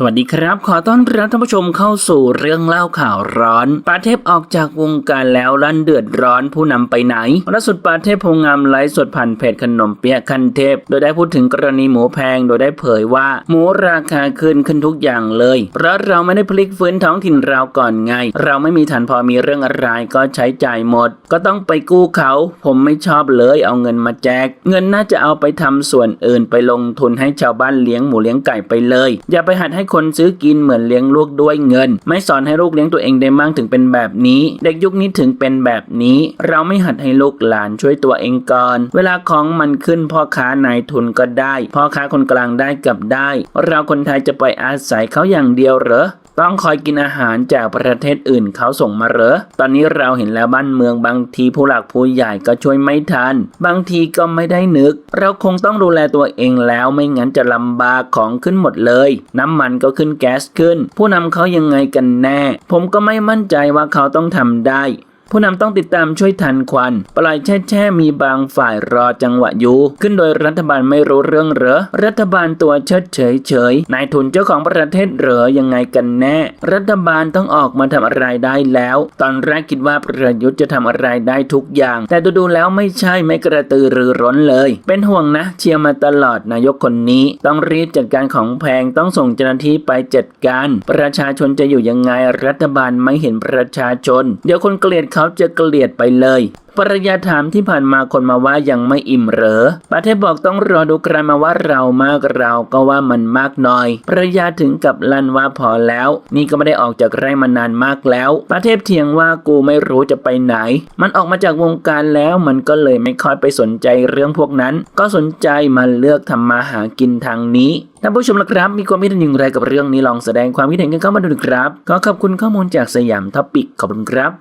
สวัสดีครับ ขอต้อนรับท่านผู้ชมเข้าสู่เรื่องเล่าข่าวร้อนปาเทพออกจากวงการแล้วลั่นเดือดร้อนผู้นำไปไหนล่าสุดปาเทพโพงามไลฟ์สดผ่านเพจขนมเปี๊ยะคันเทพ โดยได้พูดถึงกรณีหมูแพงโดยได้เผยว่า หมูราคาขึ้นขึ้นทุกอย่างเลย เพราะเราไม่ได้พลิกฟื้นท้องถิ่นเราก่อนไง เราไม่มีฐานพอมีเรื่องอะไรก็ใช้จ่ายหมด ก็ต้องไปกู้เขา ผมไม่ชอบเลยเอาเงินมาแจก เงินน่าจะเอาไปทำส่วนอื่นไปลงทุนให้ชาวบ้านเลี้ยงหมูเลี้ยงไก่ไปเลย อย่าไปหัดให้คนซื้อกินเหมือนเลี้ยงลูกด้วยเงิน ไม่สอนให้ลูกเลี้ยงตัวเองได้บ้างถึงเป็นแบบนี้ เด็กยุคนี้ถึงเป็นแบบนี้ เราไม่หัดให้ลูกหลานช่วยตัวเองก่อน เวลาของมันขึ้นพ่อค้านายทุนก็ได้ พ่อค้าคนกลางได้กับได้ เราคนไทยจะไปอาศัยเขาอย่างเดียวเหรอ ต้องคอยกินอาหารจากประเทศอื่นเขาส่งมาเหรอ ตอนนี้เราเห็นแล้วบ้านเมืองบางทีผู้หลักผู้ใหญ่ก็ช่วยไม่ทัน บางทีก็ไม่ได้นึก เราคงต้องดูแลตัวเองแล้วไม่งั้นจะลำบากของขึ้นหมดเลย น้ำมันก็ขึ้นแก๊สขึ้น ผู้นำเขายังไงกันแน่ ผมก็ไม่มั่นใจว่าเขาต้องทำได้ ผู้นำต้องติดตามช่วยทันควัน ปล่อยแช่แช่มีบางฝ่ายรอจังหวะอยู่ขึ้นโดยรัฐบาลไม่รู้เรื่องเหรอ รัฐบาลตัวเชิดเฉยเฉยนายทุนเจ้าของประเทศเหรอยังไงกันแน่ รัฐบาลต้องออกมาทำอะไรได้แล้ว ตอนแรกคิดว่าประยุทธ์จะทำอะไรได้ทุกอย่าง แต่ดูดูๆแล้วไม่ใช่ไม่กระตือรือร้นเลย เป็นห่วงนะ เชียร์มาตลอดนายกคนนี้ ต้องรีบจัดการของแพงต้องส่งเจ้าหน้าที่ไปจัดการ ประชาชนจะอยู่ยังไงรัฐบาลไม่เห็นประชาชน เดี๋ยวคนเกลียดเขาขาจะเกลียดไปเลยภรรยาถามที่ผ่านมาคนมาว่ายังไม่อิ่มเหรอประเทศบอกต้องรอดูกรมาว่าเรามากเราก็ว่ามันมากหน่อยภรรยาถึงกับลั่นว่าพอแล้ว นี่ก็ไม่ได้ออกจากไร่มานานมากแล้วประเทศเถียงว่ากูไม่รู้จะไปไหน มันออกมาจากวงการแล้วมันก็เลยไม่ค่อยไปสนใจเรื่องพวกนั้น ก็สนใจมาเลือกทำมาหากินทางนี้ท่านผู้ชมละครับ มีความคิดเห็นอย่างไรกับเรื่องนี้ลองแสดงความคิดเห็นกันเข้ามาดูน่อยครับขอขอบคุณข้อมูลจากสยามท็อปิกขอบคุณครับ